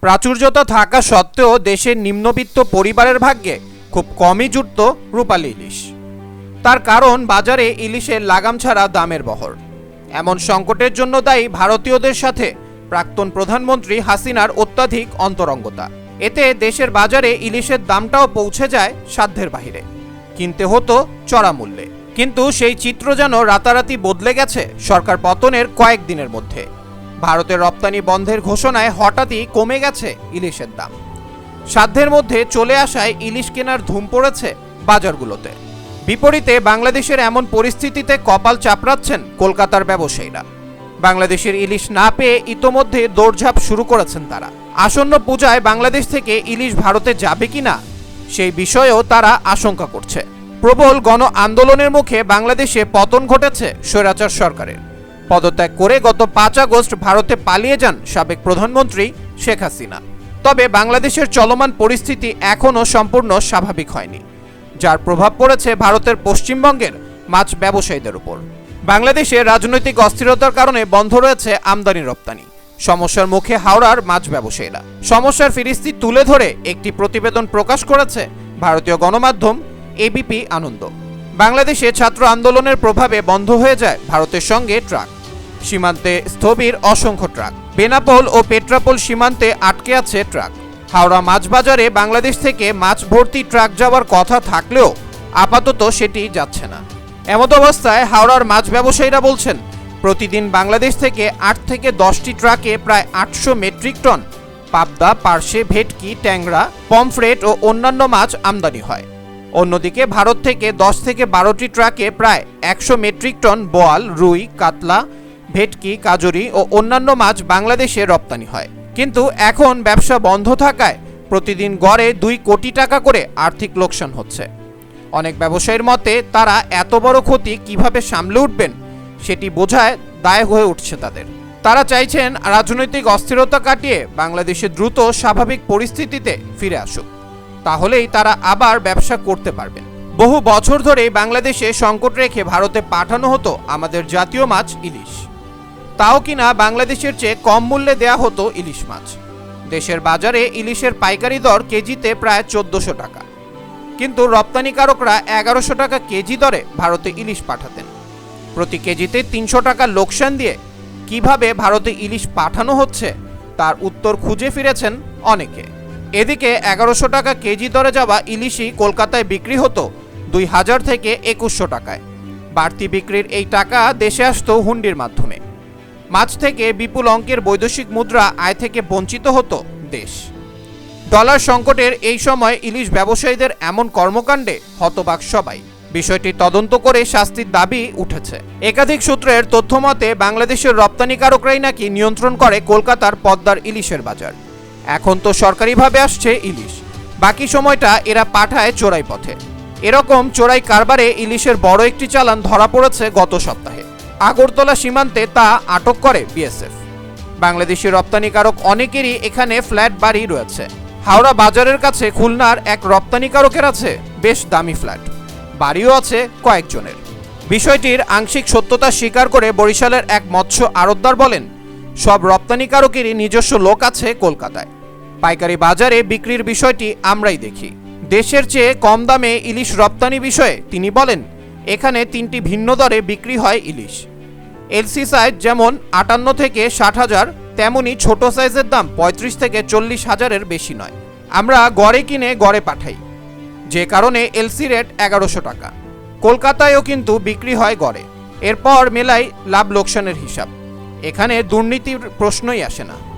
প্রাচুর্যতা থাকা সত্ত্বেও দেশের নিম্নবিত্ত পরিবারের ভাগ্যে খুব কমই জুটত রূপালী ইলিশ। তার কারণ বাজারে ইলিশের লাগাম ছাড়া দামের বহর। এমন সংকটের জন্য দায়ী ভারতীয়দের সাথে প্রাক্তন প্রধানমন্ত্রী হাসিনার অত্যাধিক অন্তরঙ্গতা। এতে দেশের বাজারে ইলিশের দামটাও পৌঁছে যায় সাধ্যের বাহিরে। কিনতে হতো চড়া মূল্যে। কিন্তু সেই চিত্র যেন রাতারাতি বদলে গেছে সরকার পতনের কয়েকদিনের মধ্যে। ভারতের রপ্তানি বন্ধের ঘোষণায় হঠাৎই কমে গেছে ইলিশের দাম। সাধ্যের মধ্যে চলে আসায় ইলিশ কেনার ধুম পড়েছে বাজারগুলোতে। বিপরীতে বাংলাদেশের এমন পরিস্থিতিতে কপাল চাপড়াচ্ছেন কলকাতার ব্যবসায়ীরা। বাংলাদেশের ইলিশ না পেয়ে ইতোমধ্যে দৌড়ঝাঁপ শুরু করেছেন তারা। আসন্ন পূজায় বাংলাদেশ থেকে ইলিশ ভারতে যাবে কিনা সেই বিষয়েও তারা আশঙ্কা করছে। প্রবল গণ আন্দোলনের মুখে বাংলাদেশে পতন ঘটেছে স্বৈরাচার সরকারের। পদত্যাগ করে গত পাঁচ আগস্ট ভারতে পালিয়ে যান সাবেক প্রধানমন্ত্রী শেখ হাসিনা। তবে বাংলাদেশের চলমান পরিস্থিতি এখনও সম্পূর্ণ স্বাভাবিক হয়নি, যার প্রভাব পড়েছে ভারতের পশ্চিমবঙ্গের মাছ ব্যবসায়ীদের উপর। বাংলাদেশে রাজনৈতিক অস্থিরতার কারণে বন্ধ রয়েছে আমদানি রপ্তানি, সমস্যার মুখে হাওড়ার মাছ ব্যবসায়ীরা। সমস্যার ফিরিস্তি তুলে ধরে একটি প্রতিবেদন প্রকাশ করেছে ভারতীয় গণমাধ্যম এবিপি আনন্দ। বাংলাদেশে ছাত্র আন্দোলনের প্রভাবে বন্ধ হয়ে যায় ভারতের সঙ্গে ট্রাক। সীমান্তে স্থবির অসংখ্য ট্রাক। বেনাপোল ও পেট্রাপোল সীমান্তে আটকে আছে ট্রাক। হাওড়া মাছ বাজারে বাংলাদেশ থেকে মাছ ভর্তি ট্রাক যাওয়ার কথা থাকলেও আপাতত সেটি যাচ্ছে না। এমত অবস্থায় হাওড়ার মাছ ব্যবসায়ীরা বলছেন, প্রতিদিন বাংলাদেশ থেকে আট থেকে দশটি ট্রাকে প্রায় আটশো মেট্রিক টন পাবদা, পার্শে, ভেটকি, ট্যাংরা, পমফ্রেট ও অন্যান্য মাছ আমদানি হয়। অন্যদিকে ভারত থেকে দশ থেকে বারোটি ট্রাকে প্রায় একশো মেট্রিক টন বোয়াল, রুই, কাতলা ভেটকি, কাজরি ও অন্যান্য মাছ বাংলাদেশে রপ্তানি হয়। কিন্তু এখন ব্যবসা বন্ধ থাকায় প্রতিদিন গড়ে দুই কোটি টাকা করে আর্থিক লোকসান হচ্ছে। অনেক ব্যবসায়ীর মতে, তারা এত বড় ক্ষতি কীভাবে সামলে উঠবেন সেটি বোঝায় দায় হয়ে উঠছে তাদের। তারা চাইছেন রাজনৈতিক অস্থিরতা কাটিয়ে বাংলাদেশে দ্রুত স্বাভাবিক পরিস্থিতিতে ফিরে আসুক। তাহলেই তারা আবার ব্যবসা করতে পারবেন। বহু বছর ধরে বাংলাদেশে সংকট রেখে ভারতে পাঠানো হতো আমাদের জাতীয় মাছ ইলিশ। তাও কিনা বাংলাদেশের চেয়ে কম মূল্যে দেয়া হতো ইলিশ মাছ। দেশের বাজারে ইলিশের পাইকারি দর কেজিতে প্রায় চোদ্দশো টাকা। কিন্তু রপ্তানিকারকরা এগারোশো টাকা কেজি দরে ভারতে ইলিশ পাঠাতেন। প্রতি কেজিতে তিনশো টাকা লোকসান দিয়ে কীভাবে ভারতে ইলিশ পাঠানো হচ্ছে, তার উত্তর খুঁজে ফিরেছেন অনেকে। এদিকে এগারোশো টাকা কেজি দরে যাওয়া ইলিশই কলকাতায় বিক্রি হতো দুই হাজার থেকে একুশশো টাকায়। বাড়তি বিক্রির এই টাকা দেশে আসতো হুন্ডির মাধ্যমে। মাছ থেকে বিপুল অঙ্কের বৈদেশিক মুদ্রা আয় থেকে বঞ্চিত হতো দেশ। ডলার সংকটের এই সময় ইলিশ ব্যবসায়ীদের এমন কর্মকাণ্ডে হতবাক সবাই। বিষয়টি তদন্ত করে শাস্তির দাবি উঠেছে। একাধিক সূত্রের তথ্যমতে বাংলাদেশের রপ্তানিকারকরাই নাকি নিয়ন্ত্রণ করে কলকাতার পদ্মার ইলিশের বাজার। এখন তো সরকারিভাবে আসছে ইলিশ। বাকি সময়টা এরা পাঠায় চোরাই পথে। এরকম চোরাই কারবারে ইলিশের বড় একটি চালান ধরা পড়েছে গত সপ্তাহে। আগরতলা সীমান্তে তা আটক করে বিএসএফ। বাংলাদেশি রপ্তানিকারক অনেকেরই এখানে ফ্ল্যাট বাড়ি রয়েছে। হাওড়া বাজারের কাছে খুলনার এক রপ্তানিকারকের আছে বেশ দামি ফ্ল্যাট। বাড়িও আছে কয়েকজনের। বিষয়টির আংশিক সত্যতা স্বীকার করে বরিশালের এক মৎস্য আড়তদার বলেন, সব রপ্তানিকারকেরই নিজস্ব লোক আছে কলকাতায়। পাইকারি বাজারে বিক্রির বিষয়টি আমরাই দেখি। দেশের চেয়ে কম দামে ইলিশ রপ্তানি বিষয়ে তিনি বলেন, এখানে তিনটি ভিন্ন দরে বিক্রি হয় ইলিশ। এলসি সাইজ যেমন আটান্ন থেকে ষাট হাজার তেমনই ছোট সাইজের দাম পঁয়ত্রিশ থেকে চল্লিশ হাজারের বেশি নয়। আমরা গড়ে কিনে গড়ে পাঠাই। যে কারণে এলসি রেট এগারোশো টাকা। কলকাতায়ও কিন্তু বিক্রি হয় গড়ে। এরপর মেলাই লাভ লোকসানের হিসাব। এখানে দুর্নীতির প্রশ্নই আসে না।